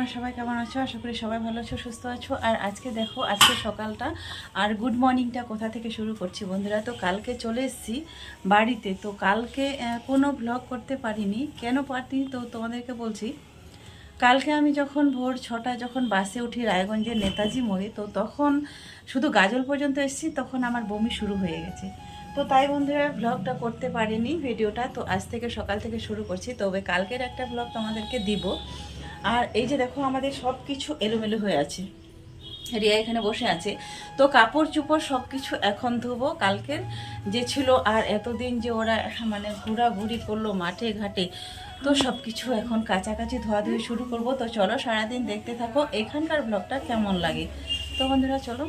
তোমরা সবাই কেমন আছো? আশা করি সবাই ভালো আছো, সুস্থ আছো। আর আজকে দেখো, আজকে সকালটা আর গুড মর্নিংটা কোথা থেকে শুরু করছি বন্ধুরা? তো কালকে চলে এসেছি বাড়িতে। তো কালকে কোনো ব্লগ করতে পারিনি। কেন পারিনি? তো তোমাদেরকে বলছি, কালকে আমি যখন ভোর ছটা যখন বাসে উঠি রায়গঞ্জের নেতাজি মোড়ে, তো তখন শুধু গাজল পর্যন্ত এসেছি, তখন আমার বমি শুরু হয়ে গেছে। তো তাই বন্ধুরা ব্লগটা করতে পারিনি ভিডিওটা তো আজ থেকে সকাল থেকে শুরু করছি। তবে কালকের একটা ব্লগ তোমাদেরকে দিব। আর এই যে দেখো আমাদের সব কিছু এলোমেলো হয়ে আছে। রিয়া এখানে বসে আছে। তো কাপড় চুপড় সব কিছু এখন ধুবো কালকের। যে ছিল আর এতদিন যে ওরা মানে ঘোরাঘুরি করল মাঠে ঘাটে, তো সব কিছু এখন কাছাকাছি ধোয়াধুয়ি শুরু করব। তো চলো সারাদিন দেখতে থাকো। এখানকার ব্লগটা কেমন লাগে? তো বন্ধুরা, চলো।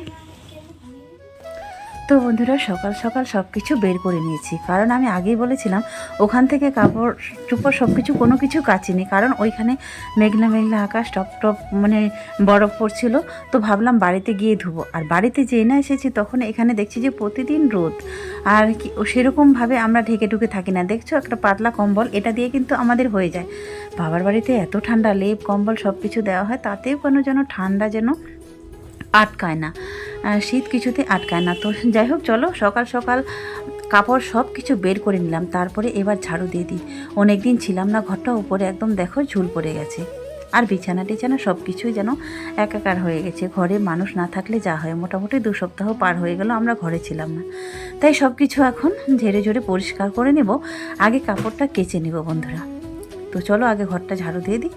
তো বন্ধুরা, সকাল সকাল সব কিছু বের করে নিয়েছি। কারণ আমি আগেই বলেছিলাম, ওখান থেকে কাপড় চুপড় সব কিছু কোনো কিছু কাচিনি। কারণ ওইখানে মেঘলা মেঘলা আকাশ, টপ টপ মানে বরফ পড়ছিল। তো ভাবলাম বাড়িতে গিয়ে ধুবো। আর বাড়িতে যেই না এসেছি, তখন এখানে দেখছি যে প্রতিদিন রোদ। আর কি সেরকমভাবে আমরা ঢেকে ঢুকে থাকি না। দেখছ, একটা পাতলা কম্বল, এটা দিয়ে কিন্তু আমাদের হয়ে যায়। বাবার বাড়িতে এত ঠান্ডা, লেপ, কম্বল সব কিছু দেওয়া হয়, তাতেও কোনো যেন ঠান্ডা যেন আটকায় না। শীত কিছুতে আটকায় না। তো যাই হোক, চলো সকাল সকাল কাপড় সব কিছু বের করে নিলাম। তারপরে এবার ঝাড়ু দিয়ে দিই। অনেক দিন ছিলাম না, ঘরটা উপরে একদম দেখো ঝুল পড়ে গেছে। আর বিছানা টিছানা সব কিছুই যেন একাকার হয়ে গেছে। ঘরে মানুষ না থাকলে যা হয়। মোটামুটি দু সপ্তাহ পার হয়ে গেল, আমরা ঘরে ছিলাম না। তাই সব কিছু এখন ঝেড়ে ঝেড়ে পরিষ্কার করে নেব। আগে কাপড়টা কেচে নেব বন্ধুরা। তো চলো আগে ঘরটা ঝাড়ু দিয়ে দিই।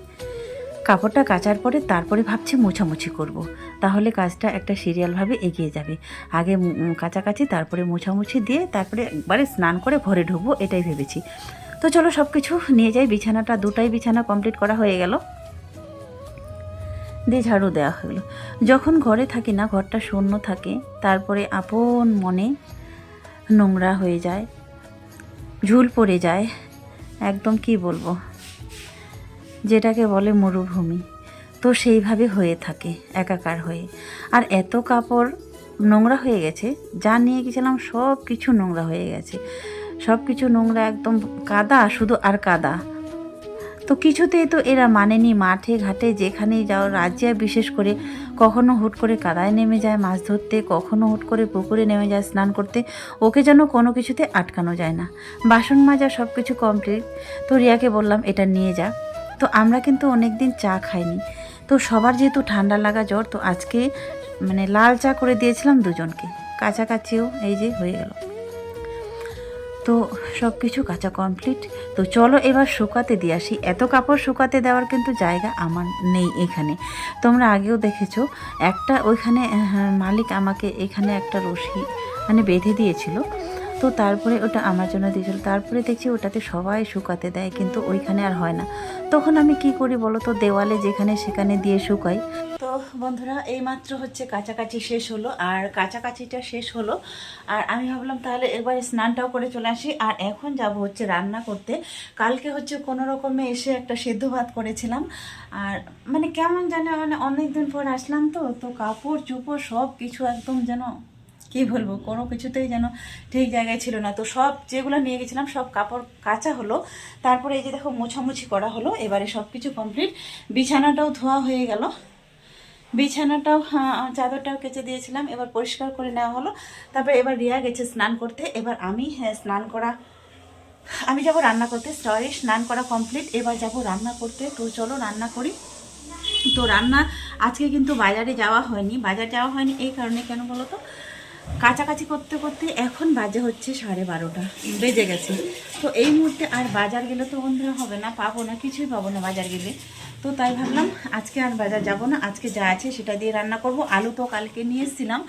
কাপড়টা কাচার পরে তারপরে ভাবছি মোছামুছি করব। তাহলে কাজটা একটা সিরিয়ালভাবে এগিয়ে যাবে। আগে কাচাকাচি তারপরে মোছামুছি দিয়ে তারপরে একবারে স্নান করে ভরে ঢুকবো, এটাই ভেবেছি। তো চলো সব কিছু নিয়ে যাই, বিছানাটা দুটাই বিছানা কমপ্লিট করা হয়ে গেল। দিয়ে ঝাড়ু দেওয়া হলো যখন ঘরে থাকি না, ঘরটা শূন্য থাকে, তারপরে আপন মনে নোংরা হয়ে যায়, ঝুল পড়ে যায়, একদম কি বলব? যেটাকে বলে মরুভূমি। তো সেইভাবে হয়ে থাকে, একাকার হয়ে। আর এত কাপড় নোংরা হয়ে গেছে, যা নিয়ে গেছিলাম সব কিছু নোংরা হয়ে গেছে। সব কিছু নোংরা একদম কাদা, শুধু আর কাদা। তো কিছুতেই তো এরা মানেনি মাঠে, ঘাটে, যেখানেই যাও, রাজ্যে বিশেষ করে কখনো হুট করে কাদায় নেমে যায় মাছ ধরতে, কখনো হুট করে পুকুরে নেমে যায় স্নান করতে, ওকে যেন কোনো কিছুতে আটকানো যায় না। বাসন মাজা সব কিছু কমপ্লিট তো রিয়াকে বললাম, এটা নিয়ে যা। তো আমরা কিন্তু অনেক দিন চা খাইনি। তো সবার যেহেতু ঠান্ডা লাগা জ্বর, তো আজকে মানে লাল চা করে দিয়েছিলাম দুজনকে। কাছাকাছিও এই যে হয়ে গেল। তো সব কিছু কাঁচা কমপ্লিট তো চলো এবার শুকাতে দিয়ে আসি। এত কাপড় শুকাতে দেওয়ার কিন্তু জায়গা আমার নেই এখানে। তোমরা আগেও দেখেছ, একটা ওইখানে মালিক আমাকে এখানে একটা রশি মানে বেঁধে দিয়েছিল। তো তারপরে ওটা আমার জন্য দিয়েছিল। তারপরে দেখছি ওটাতে সবাই শুকাতে দেয়, কিন্তু ওইখানে আর হয় না। তখন আমি কি করি বলো তো? দেওয়ালে যেখানে সেখানে দিয়ে শুকাই। তো বন্ধুরা, এইমাত্র হচ্ছে কাছাকাছি শেষ হলো, আর কাছাকাছিটা শেষ হলো। আর আমি ভাবলাম তাহলে এবার স্নানটাও করে চলে আসি। আর এখন যাব হচ্ছে রান্না করতে। কালকে হচ্ছে কোনো রকমে এসে একটা সেদ্ধ ভাত করেছিলাম। আর মানে কেমন জানে মানে অনেক দিন পর আসলাম তো তো কাপড় চুপড় সব কিছু একদম যেন কি বলব কোনো কিছুতেই যেন ঠিক জায়গায় ছিল না। তো সব যেগুলো নিয়ে গেছিলাম সব কাপড় কাচা হলো। তারপরে এই যে দেখো মোছামুছি করা হলো। এবারে সব কিছু কমপ্লিট বিছানাটাও ধোয়া হয়ে গেল। বিছানাটাও হ্যাঁ, চাদরটাও কেচে দিয়েছিলাম। এবার পরিষ্কার করে নেওয়া হলো। তারপরে এবার রিয়া গেছে স্নান করতে। এবার আমি হ্যাঁ, স্নান করা আমি যাব রান্না করতে। সরি স্নান করা কমপ্লিট এবার যাব রান্না করতে। তো চলো রান্না করি। তো রান্না আজকে কিন্তু বাজারে যাওয়া হয়নি। বাজার যাওয়া হয়নি এই কারণে কেন বলো তো? কাছাকাছি করতে করতে এখন বাজে হচ্ছে সাড়ে বারোটা, বেজে গেছে। তো এই মুহূর্তে আর বাজার গেলে তো বন্ধুরা হবে না, পাবো না, কিছুই পাবো না বাজার গেলে। তো তাই ভাবলাম আজকে আর বাজার যাব না, আজকে যা আছে সেটা দিয়ে রান্না করব। আলু তো কালকে নিয়ে এসেছিলাম,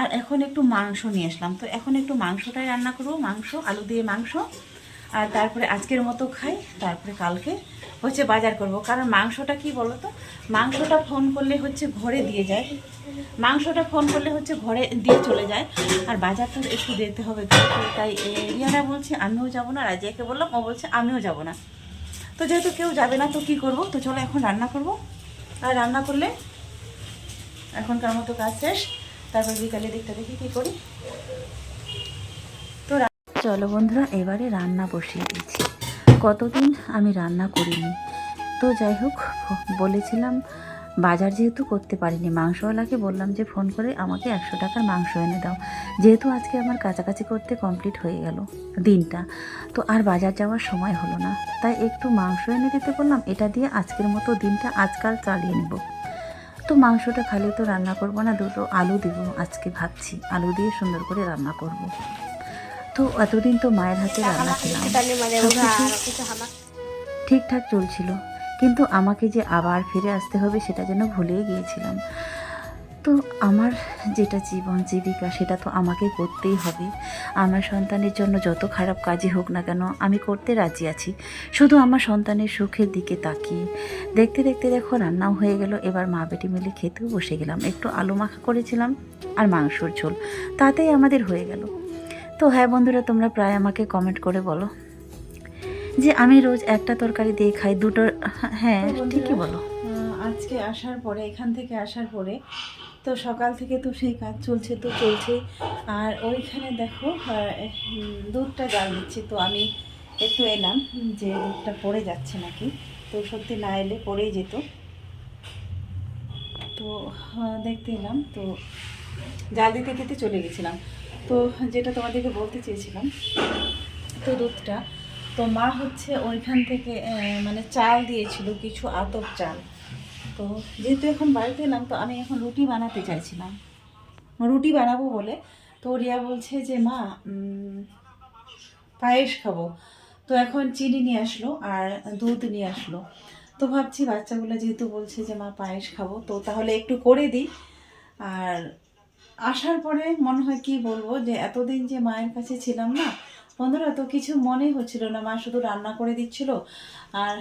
আর এখন একটু মাংস নিয়ে আসলাম। তো এখন একটু মাংসটাই রান্না করব, মাংস, আলু দিয়ে মাংস, আর তারপরে আজকের মতো খাই, তারপরে কালকে হচ্ছে বাজার করব। কারণ মাংসটা কি বলো তো মাংসটা ফোন করলে হচ্ছে ঘরে দিয়ে যায়। মাংসটা ফোন করলে হচ্ছে ঘরে দিয়ে চলে যায়। আর বাজারটা একটু দেখতে হবে, তাই এরিয়ারা বলছে, আমিও যাব না। রাজিয়াকে বললাম, ও বলছে, আমিও যাব না। তো যেহেতু কেউ যাবে না, তো কি করব? তো চলো এখন রান্না করব। আর রান্না করলে এখনকার মতো কাজ শেষ। তারপর বিকালের দিকটা দেখি কী করি। তো চলো বন্ধুরা, এবারে রান্না বসিয়ে দিচ্ছি। কতদিন আমি রান্না করিনি। তো যাই হোক, বলেছিলাম বাজার যেহেতু করতে পারিনি মাংসওয়ালাকে বললাম যে ফোন করে আমাকে একশো টাকার মাংস এনে দাও। যেহেতু আজকে আমার কাছাকাছি করতে কমপ্লিট হয়ে গেল দিনটা তো আর বাজার যাওয়ার সময় হলো না। তাই একটু মাংস এনে দিতে বললাম এটা দিয়ে আজকের মতো দিনটা আজকাল চালিয়ে নেব। তো মাংসটা খালি তো রান্না করব না দুটো আলু দিব আজকে ভাবছি আলু দিয়ে সুন্দর করে রান্না করব। তো এতদিন তো মায়ের হাতে রান্না খেলাম ঠিকঠাক চলছিল। কিন্তু আমাকে যে আবার ফিরে আসতে হবে সেটা যেন ভুলেই গিয়েছিলাম। তো আমার যেটা জীবন জীবিকা সেটা তো আমাকে করতেই হবে। আমার সন্তানের জন্য যত খারাপ কাজই হোক না কেন আমি করতে রাজি আছি। শুধু আমার সন্তানের সুখের দিকে তাকিয়ে। দেখতে দেখতে দেখো রান্নাও হয়ে গেল, এবার মা বেটি মিলে খেতেও বসে গেলাম। একটু আলু মাখা করেছিলাম আর মাংসর ঝোল, তাতেই আমাদের হয়ে গেল। তো হ্যাঁ বন্ধুরা, তোমরা প্রায় আমাকে কমেন্ট করে বলো। যে আমি রোজ একটা তরকারি দিয়ে খাই দুটো হ্যাঁ ঠিকই বলো। আজকে আসার পরে এখান থেকে আসার পরে তো সকাল থেকে তো সেই কাজ চলছে তো চলছে। আর ওইখানে দেখো দুধটা জাল দিচ্ছি তো আমি একটু এলাম যে দুধটা পড়ে যাচ্ছে নাকি। তো সত্যি না এলে পড়েই যেত। তো দেখতে এলাম তো জাল দিতে দিতে চলে গেছিলাম। তো যেটা তোমাদেরকে বলতে চেয়েছিলাম তো দুধটা তো মা হচ্ছে ওইখান থেকে মানে চাল দিয়েছিল, কিছু আতপ চাল। তো যেহেতু এখন বাড়িতে এলাম, তো আমি এখন রুটি বানাতে চাইছিলাম। রুটি বানাবো বলে, তো রিয়া বলছে যে, মা পায়েস খাব। তো এখন চিনি নিয়ে আসলো আর দুধ নিয়ে আসলো। তো ভাবছি বাচ্চাগুলো যেহেতু বলছে যে, মা, পায়েস খাব। তো তাহলে একটু করে দিই। আর আসার পরে মনে হয় কি বলব যে, এতদিন যে মায়ের কাছে ছিলাম না বন্ধুরা, তো কিছু মনেই হচ্ছিল না। মা শুধু রান্না করে দিচ্ছিল আর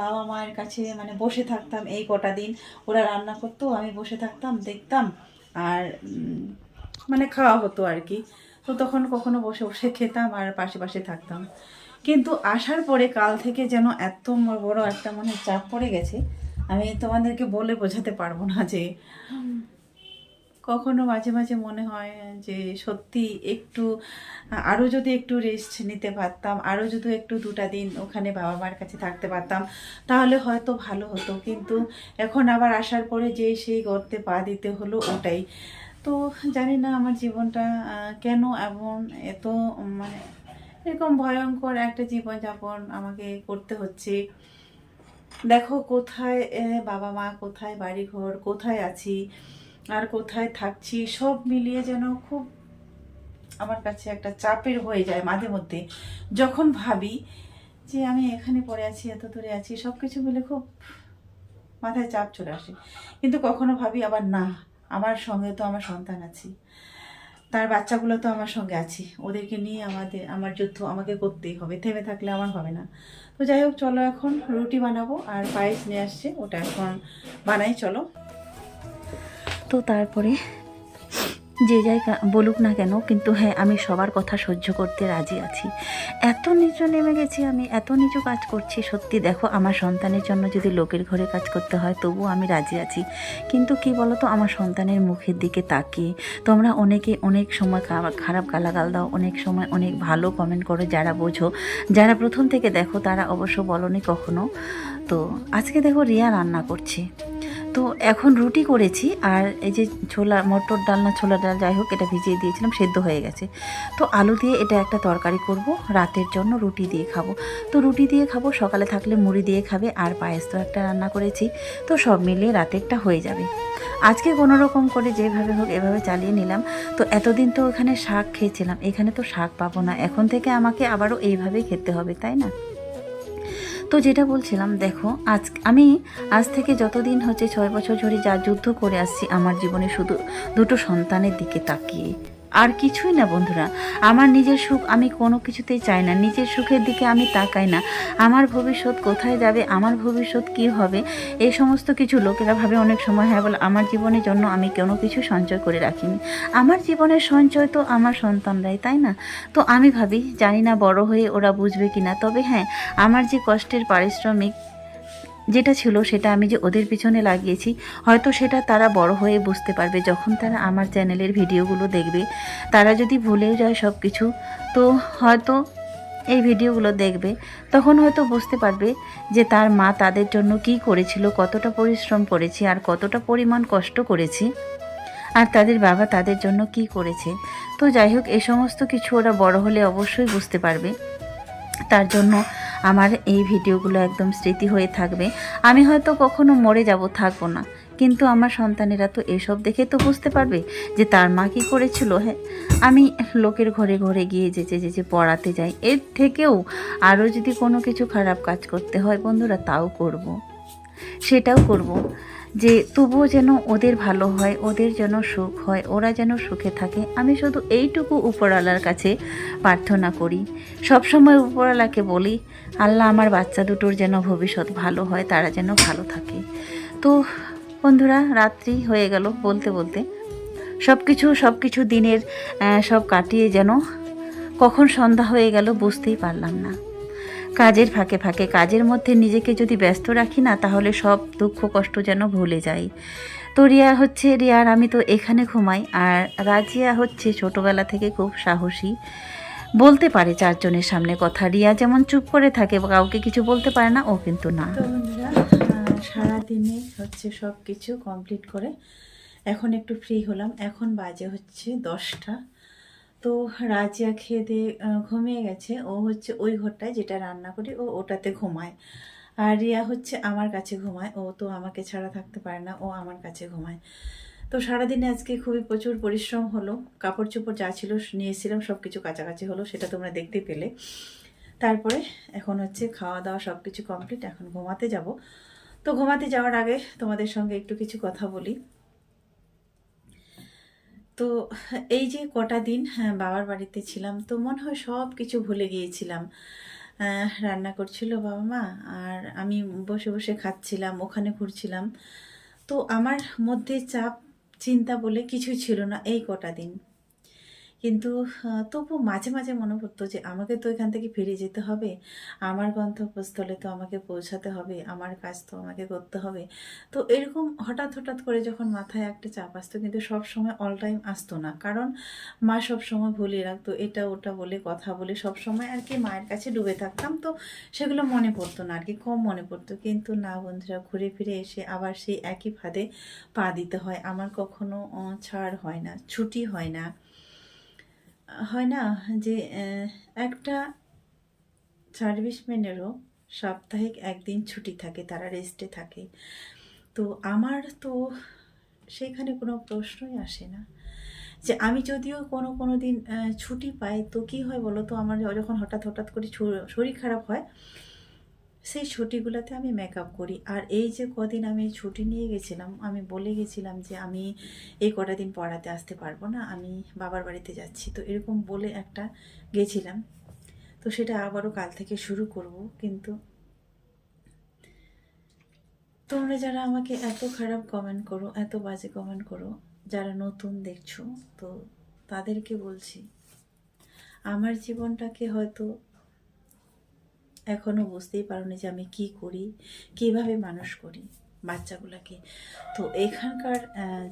বাবা মায়ের কাছে মানে বসে থাকতাম এই কটা দিন। ওরা রান্না করতো, আমি বসে থাকতাম, দেখতাম আর মানে খাওয়া হতো আর কি। তো তখন কখনো বসে বসে খেতাম আর পাশে পাশে থাকতাম। কিন্তু আসার পরে কাল থেকে যেন এত বড় একটা মানে চাপ পড়ে গেছে। আমি তোমাদেরকে বলে বোঝাতে পারব না যে কখনো মাঝে মাঝে মনে হয় যে সত্যি একটু আরও যদি একটু রেস্ট নিতে পারতাম আরও যদি একটু দুটা দিন ওখানে বাবা মার কাছে থাকতে পারতাম, তাহলে হয়তো ভালো হতো। কিন্তু এখন আবার আসার পরে যে সেই গর্তে পা দিতে হলো ওটাই। তো জানি না আমার জীবনটা কেন এমন এত মানে এরকম ভয়ঙ্কর একটা জীবনযাপন আমাকে করতে হচ্ছে। দেখো কোথায় বাবা মা, কোথায় বাড়িঘর, কোথায় আছি? আর কোথায় থাকছি, সব মিলিয়ে যেন খুব আমার কাছে একটা চাপের হয়ে যায় মাঝে মধ্যে। যখন ভাবি যে আমি এখানে পড়ে আছি, এত দূরে আছি সব কিছু মিলে খুব মাথায় চাপ চলে আসে। কিন্তু কখনো ভাবি আবার না, আমার সঙ্গে তো আমার সন্তান আছি। তার বাচ্চাগুলো তো আমার সঙ্গে আছি। ওদেরকে নিয়ে আমাদের, আমার যুদ্ধ আমাকে করতেই হবে, থেমে থাকলে আমার হবে না। তো যাই হোক, চলো এখন রুটি বানাবো আর পায়েস নিয়ে আসছে, ওটা এখন বানাই, চলো। তো তারপরে যে যাই বলুক না কেন, কিন্তু হ্যাঁ আমি সবার কথা সহ্য করতে রাজি আছি। এত নিচু নেমে গেছি আমি, এত নিচু কাজ করছি, সত্যি দেখো, আমার সন্তানের জন্য যদি লোকের ঘরে কাজ করতে হয় তবুও আমি রাজি আছি। কিন্তু কি বলতো, আমার সন্তানের মুখের দিকে তাকিয়ে। তোমরা অনেকে অনেক সময় খারাপ গালাগাল দাও, অনেক সময় অনেক ভালো কমেন্ট করো যারা বোঝো। যারা প্রথম থেকে দেখো, তারা অবশ্য বলনি কখনো। তো আজকে দেখো রিয়া রান্না করছে। তো এখন রুটি করেছি আর এই যে ছোলা, মটর ডাল না ছোলা ডাল, যাই হোক, এটা ভিজিয়ে দিয়েছিলাম, সেদ্ধ হয়ে গেছে। তো আলু দিয়ে এটা একটা তরকারি করব, রাতের জন্য রুটি দিয়ে খাব। তো রুটি দিয়ে খাব, সকালে থাকলে মুড়ি দিয়ে খাবে, আর পায়েস তো একটা রান্না করেছি। তো সব মিলিয়ে রাতেরটা হয়ে যাবে। আজকে কোনো রকম করে যেভাবে হোক এভাবে চালিয়ে নিলাম। তো এতদিন তো ওখানে শাক খেয়েছিলাম, এখানে তো শাক পাবো না, এখন থেকে আমাকে আবারও এইভাবেই খেতে হবে, তাই না? তো যেটা বলছিলাম, দেখো, আজ আমি, আজ থেকে যতদিন হচ্ছে ছয় বছর ধরে যা যুদ্ধ করে আসছি, আমার জীবনে শুধু দুটো সন্তানের দিকে তাকিয়ে। আর কিছুই না বন্ধুরা। আমার নিজের সুখ আমি কোনো কিছুতেই চাই না। নিজের সুখের দিকে আমি তাকাই না। আমার ভবিষ্যৎ কোথায় যাবে? আমার ভবিষ্যৎ কি হবে? এই সমস্ত কিছু লোকেরা ভাবে অনেক সময়, হয়, বলে, আমার জীবনের জন্য আমি কোনো কিছু সঞ্চয় করে রাখিনি। আমার জীবনের সঞ্চয় তো আমার সন্তানরাই, তাই না? তো আমি ভাবি, জানি না বড় হয়ে ওরা বুঝবে কি না তবে হ্যাঁ আমার যে কষ্টের পারিশ্রমিক যেটা ছিল সেটা আমি যে ওদের পিছনে লাগিয়েছি, হয়তো সেটা তারা বড় হয়ে বুঝতে পারবে যখন তারা আমার চ্যানেলের ভিডিওগুলো দেখবে। তারা যদি ভুলেও যায় সব কিছু তো হয়তো এই ভিডিওগুলো দেখবে। তখন হয়তো বুঝতে পারবে যে তার মা তাদের জন্য কি করেছিল, কতটা পরিশ্রম করেছি আর কতটা পরিমাণ কষ্ট করেছি। আর তাদের বাবা তাদের জন্য কি করেছে। তো যাই হোক এই সমস্ত কিছু ওরা বড় হলে অবশ্যই বুঝতে পারবে। তার জন্য আমার এই ভিডিওগুলো একদম স্মৃতি হয়ে থাকবে। আমি হয়তো কখনো মরে যাব, থাকব না। কিন্তু আমার সন্তানেরা তো এসব দেখে তো বুঝতে পারবে যে তার মা কী করেছিল হ্যাঁ? আমি লোকের ঘরে ঘরে গিয়ে যেচে যেচে পড়াতে যাই। এর থেকেও আরও যদি কোনো কিছু খারাপ কাজ করতে হয় বন্ধুরা, তাও করব। সেটাও করব যে তবুও যেন ওদের ভালো হয়, ওদের যেন সুখ হয়, ওরা যেন সুখে থাকে। আমি শুধু এইটুকু উপরওয়ালার কাছে প্রার্থনা করি। সবসময় উপরওয়ালাকে বলি আল্লাহ আমার বাচ্চা দুটোর যেন ভবিষ্যৎ ভালো হয়, তারা যেন ভালো থাকে। তো বন্ধুরা, রাত্রি হয়ে গেল বলতে বলতে। সব কিছু সব কিছু দিনের সব কাটিয়ে যেন কখন সন্ধ্যা হয়ে গেল বুঝতেই পারলাম না। কাজের ফাঁকে ফাঁকে, কাজের মধ্যে নিজেকে যদি ব্যস্ত রাখি না, তাহলে সব দুঃখ কষ্ট যেন ভুলে যাই। তো রিয়া হচ্ছে রিয়ার আমি তো এখানে ঘুমাই, আর রাজিয়া হচ্ছে ছোটোবেলা থেকে খুব সাহসী। বলতে পারে চারজনের সামনে কথা। রিয়া যেমন চুপ করে থাকে, কাউকে কিছু বলতে পারে না, ও কিন্তু না। সারাদিনে হচ্ছে সব কিছু কমপ্লিট করে এখন একটু ফ্রি হলাম। এখন বাজে হচ্ছে দশটা। তো রাজিয়া খেয়ে দিয়ে ঘুমিয়ে গেছে। ও হচ্ছে ওই ঘরটায় যেটা রান্না করি, ও ওটাতে ঘুমায়। আর রিয়া হচ্ছে আমার কাছে ঘুমায়। ও তো আমাকে ছাড়া থাকতে পারে না, ও আমার কাছে ঘুমায়। তো সারাদিনে আজকে খুবই প্রচুর পরিশ্রম হলো কাপড় চোপড় যা ছিল নিয়েছিলাম সব কিছু কাছাকাছি হলো সেটা তোমরা দেখতে পেলে। তারপরে এখন হচ্ছে খাওয়া দাওয়া সব কিছু কমপ্লিট এখন ঘুমাতে যাব। তো ঘুমাতে যাওয়ার আগে তোমাদের সঙ্গে একটু কিছু কথা বলি। তো এই যে কটা দিন হ্যাঁ, বাবার বাড়িতে ছিলাম তো মনে হয় সব কিছু ভুলে গিয়েছিলাম। রান্না করছিল বাবা মা আর আমি বসে বসে খাচ্ছিলাম ওখানে ঘুরছিলাম। তো আমার মধ্যে চাপ চিন্তা বলে কিছু ছিল না এই কটা দিন। কিন্তু তবু মাঝে মাঝে মনে পড়তো যে আমাকে তো এখান থেকে ফিরে যেতে হবে। আমার গন্তব্যস্থলে তো আমাকে পৌঁছাতে হবে, আমার কাজ তো আমাকে করতে হবে। তো এরকম হঠাৎ হঠাৎ করে যখন মাথায় একটা চাপ আসতো, কিন্তু সব সময় অল টাইম আসতো না। কারণ মা সব সময় ভুলিয়ে রাখতো, এটা, ওটা বলে, কথা বলে, সব সময় আর কি মায়ের কাছে ডুবে থাকতাম। তো সেগুলো মনে পড়তো না আর কি কম মনে পড়তো। কিন্তু না বন্ধুরা, ঘুরে ফিরে এসে আবার সেই একই ফাঁদে পা দিতে হয়। আমার কখনো ছাড় হয় না, ছুটি হয় না। হয় না যে একটা সার্ভিসম্যানেরও সাপ্তাহিক একদিন ছুটি থাকে, তারা রেস্টে থাকে। তো আমার তো সেখানে কোনো প্রশ্নই আসে না। যে আমি যদিও কোনো কোনো দিন ছুটি পাই, তো কি হয় বলো তো, আমার যখন হঠাৎ হঠাৎ করে শরীর খারাপ হয় সেই ছুটিগুলোতে আমি মেকআপ করি। আর এই যে কদিন আমি ছুটি নিয়ে গেছিলাম, আমি বলে গেছিলাম যে আমি এই কটা দিন পড়াতে আসতে পারব না, আমি বাবার বাড়িতে যাচ্ছি। তো এরকম বলে একটা গেছিলাম। তো সেটা আবারও কাল থেকে শুরু করব, কিন্তু তোমরা যারা আমাকে এত খারাপ কমেন্ট করো, এত বাজে কমেন্ট করো, যারা নতুন দেখছ, তো তাদেরকে বলছি, আমার জীবনটাকে হয়তো এখনও বুঝতেই পারোনি যে আমি কি করি, কীভাবে মানুষ করি বাচ্চাগুলোকে। তো এখানকার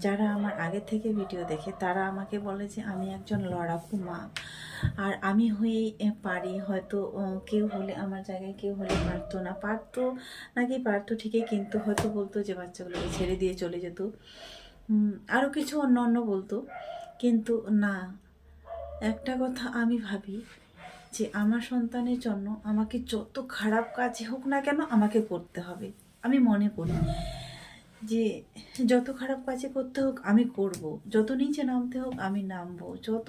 যারা আমার আগে থেকে ভিডিও দেখে, তারা আমাকে বলে যে আমি একজন লড়াকু মা। আর আমি হয়েই পারি, হয়তো কেউ হলে আমার জায়গায় কেউ হলে পারতো না। পারতো নাকি পারতো ঠিকই, কিন্তু হয়তো বলতো যে বাচ্চাগুলোকে ছেড়ে দিয়ে চলে যেত। আরও কিছু অন্য অন্য বলতো। কিন্তু না, একটা কথা আমি ভাবি যে আমার সন্তানের জন্য আমাকে যত খারাপ কাজ হোক না কেন আমাকে করতে হবে। আমি মনে করি যে যত খারাপ কাজে করতে হোক আমি করব। যত নিচে নামতে হোক আমি নামবো। যত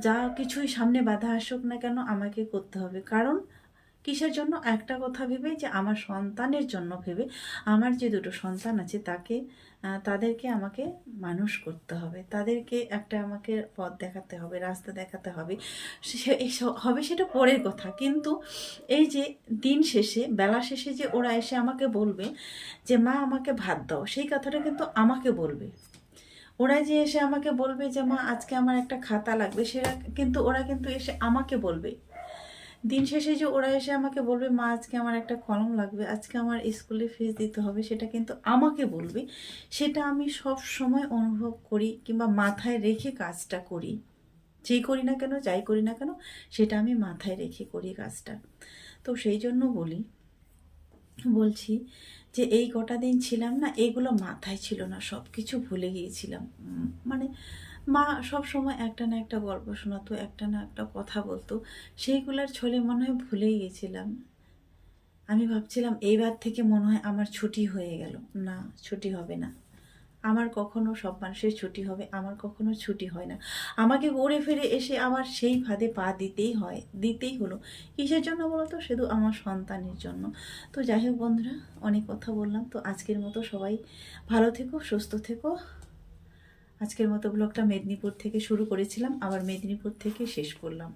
যা কিছুই সামনে বাধা আসুক না কেন আমাকে করতে হবে। কারণ কিসের জন্য? একটা কথা ভেবে যে আমার সন্তানের জন্য ভেবে আমার যে দুটো সন্তান আছে তাকে তাদেরকে আমাকে মানুষ করতে হবে। তাদেরকে একটা আমাকে পথ দেখাতে হবে, রাস্তা দেখাতে হবে। হবে সেটা পরের কথা। কিন্তু এই যে দিন শেষে, বেলা শেষে যে ওরা এসে আমাকে বলবে যে, মা, আমাকে ভাত দাও, সেই কথাটা কিন্তু আমাকে বলবে। ওরা যে এসে আমাকে বলবে যে, মা, আজকে আমার একটা খাতা লাগবে, সেটা কিন্তু ওরা কিন্তু এসে আমাকে বলবে। দিন শেষে যে ওরা এসে আমাকে বলবে, মা, আজকে আমার একটা কলম লাগবে, আজকে আমার স্কুলে ফিস দিতে হবে, সেটা কিন্তু আমাকে বলবে, সেটা আমি সব সময় অনুভব করি কিংবা মাথায় রেখে কাজটা করি। যেই করি না কেন, যাই করি না কেন, সেটা আমি মাথায় রেখে করি কাজটা। তো সেই জন্য বলি, বলছি যে এই কটা দিন ছিলাম না, এগুলো মাথায় ছিল না সব কিছু ভুলে গিয়েছিলাম। মানে মা সব সময় একটা না একটা গল্প শোনাতো, একটা না একটা কথা বলতো। সেইগুলার ছলে মনে হয় ভুলেই গেছিলাম। আমি ভাবছিলাম এইবার থেকে মনে হয় আমার ছুটি হয়ে গেল। না, ছুটি হবে না। আমার কখনো সব মানুষের ছুটি হবে, আমার কখনো ছুটি হয় না। আমাকে ঘুরে ফিরে এসে আমার সেই ফাঁদে পা দিতেই হয়, দিতেই হলো। কিসের জন্য বলো তো শুধু আমার সন্তানের জন্য। তো যাই হোক বন্ধুরা, অনেক কথা বললাম। তো আজকের মতো সবাই ভালো থেকো, সুস্থ থেকো। আজকের মতো ব্লগটা মেদিনীপুর থেকে শুরু করেছিলাম আবার মেদিনীপুর থেকে শেষ করলাম।